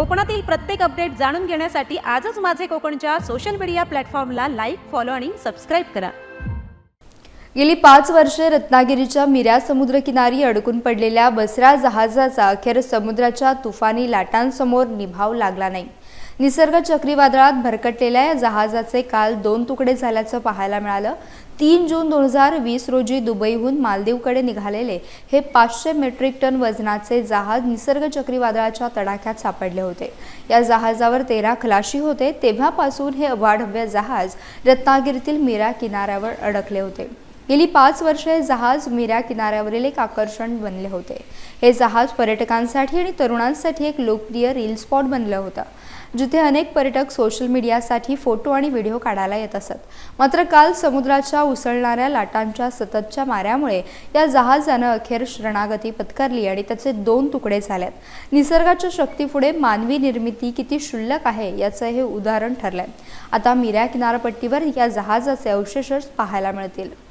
कोकणातील प्रत्येक अपडेट जाणून घेण्यासाठी आजच माझे कोकणच्या सोशल मीडिया प्लॅटफॉर्मला लाईक फॉलो आणि सबस्क्राईब करा. गेली पाच वर्षे रत्नागिरीच्या मिऱ्या समुद्रकिनारी अडकून पडलेल्या बसरा जहाजाचा अखेर समुद्राच्या तुफानी लाटांसमोर निभाव लागला नाही. निसर्ग चक्रीवादळात भरकटलेल्या या जहाजाचे काल दोन तुकडे झाल्याचं पाहायला मिळालं. तीन जून दोन हजार वीस रोजी दुबईहून मालदीवकडे निघालेले हे पाचशे मेट्रिक टन वजनाचे जहाज निसर्ग चक्रीवादळाच्या तडाख्यात सापडले होते. या जहाजावर तेरा खलाशी होते. तेव्हापासून हे अवाढव्य जहाज रत्नागिरीतील मीरा किनाऱ्यावर अडकले होते. गेली पाच वर्षे हे जहाज मिऱ्या किनाऱ्यावरील एक आकर्षण बनले होते. हे जहाज पर्यटकांसाठी आणि तरुणांसाठी एक लोकप्रिय रील स्पॉट बनलं होतं जिथे अनेक पर्यटक सोशल मीडियासाठी फोटो आणि व्हिडिओ काढायला येत असत. मात्र काल समुद्राच्या उसळणाऱ्या लाटांच्या सततच्या माऱ्यामुळे या जहाजानं अखेर शरणागती पत्करली आणि त्याचे दोन तुकडे झालेत. निसर्गाच्या शक्तीपुढे मानवी निर्मिती किती क्षुल्लक आहे याचं हे उदाहरण ठरलंय. आता मिऱ्या किनारपट्टीवर या जहाजाचे अवशेषच पाहायला मिळतील.